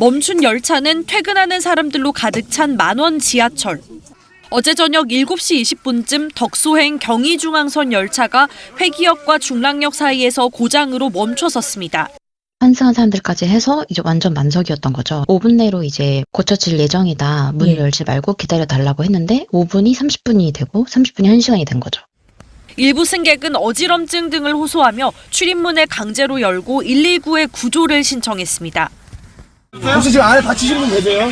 멈춘 열차는 퇴근하는 사람들로 가득 찬 만원 지하철. 어제 저녁 7시 20분쯤 덕소행 경의중앙선 열차가 회기역과 중랑역 사이에서 고장으로 멈춰섰습니다. 환승한 사람들까지 해서 이제 완전 만석이었던 거죠. 5분 내로 이제 고쳐질 예정이다. 문을 예. 열지 말고 기다려 달라고 했는데 5분이 30분이 되고 30분이 1시간이 된 거죠. 일부 승객은 어지럼증 등을 호소하며 출입문을 강제로 열고 119에 구조를 신청했습니다. 혹시 지금 안에 다치신 분 계세요?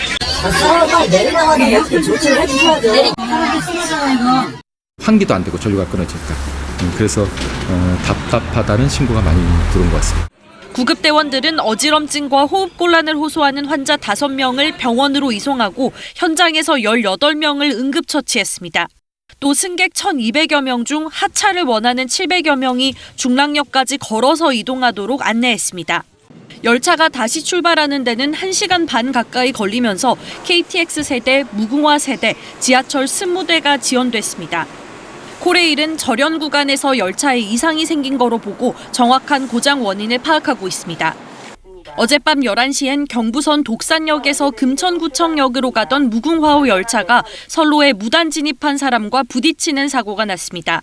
환기도 안 되고 전류가 끊어지니까 음, 그래서 어, 답답하다는 신고가 많이 들어온 것 같습니다. 구급대원들은 어지럼증과 호흡곤란을 호소하는 환자 5명을 병원으로 이송하고 현장에서 18명을 응급처치했습니다. 또 승객 1,200여 명 중 하차를 원하는 700여 명이 중랑역까지 걸어서 이동하도록 안내했습니다. 열차가 다시 출발하는 데는 1시간 반 가까이 걸리면서 KTX 세대, 무궁화 세대, 지하철 20대가 지연됐습니다. 코레일은 절연 구간에서 열차에 이상이 생긴 거로 보고 정확한 고장 원인을 파악하고 있습니다. 어젯밤 11시엔 경부선 독산역에서 금천구청역으로 가던 무궁화호 열차가 선로에 무단 진입한 사람과 부딪히는 사고가 났습니다.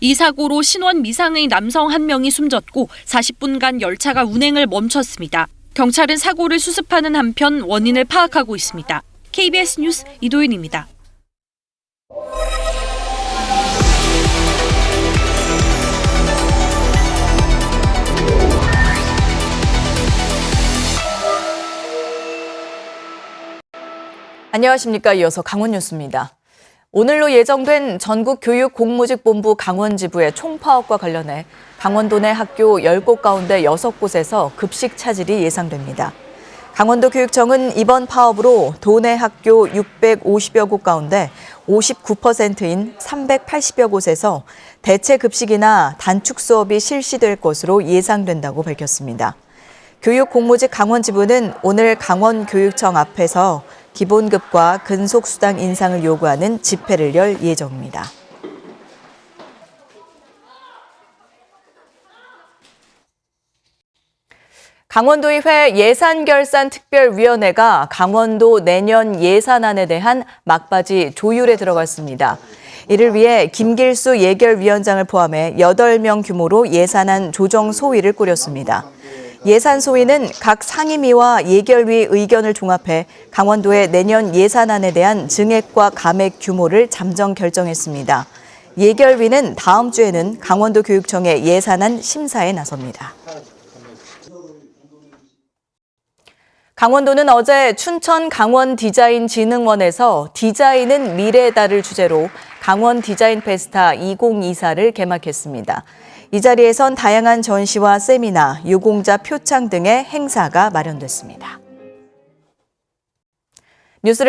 이 사고로 신원 미상의 남성 한 명이 숨졌고 40분간 열차가 운행을 멈췄습니다. 경찰은 사고를 수습하는 한편 원인을 파악하고 있습니다. KBS 뉴스 이도윤입니다. 안녕하십니까. 이어서 강원 뉴스입니다. 오늘로 예정된 전국 교육공무직본부 강원지부의 총파업과 관련해 강원도 내 학교 10곳 가운데 6곳에서 급식 차질이 예상됩니다. 강원도 교육청은 이번 파업으로 도내 학교 650여 곳 가운데 59%인 380여 곳에서 대체 급식이나 단축 수업이 실시될 것으로 예상된다고 밝혔습니다. 교육공무직 강원지부는 오늘 강원교육청 앞에서 기본급과 근속수당 인상을 요구하는 집회를 열 예정입니다. 강원도의회 예산결산특별위원회가 강원도 내년 예산안에 대한 막바지 조율에 들어갔습니다. 이를 위해 김길수 예결위원장을 포함해 8명 규모로 예산안 조정 소위를 꾸렸습니다. 예산 소위는 각 상임위와 예결위 의견을 종합해 강원도의 내년 예산안에 대한 증액과 감액 규모를 잠정 결정했습니다. 예결위는 다음 주에는 강원도 교육청의 예산안 심사에 나섭니다. 강원도는 어제 춘천 강원 디자인 진흥원에서 디자인은 미래다를 주제로 강원 디자인 페스타 2024를 개막했습니다. 이 자리에선 다양한 전시와 세미나, 유공자 표창 등의 행사가 마련됐습니다. 뉴스를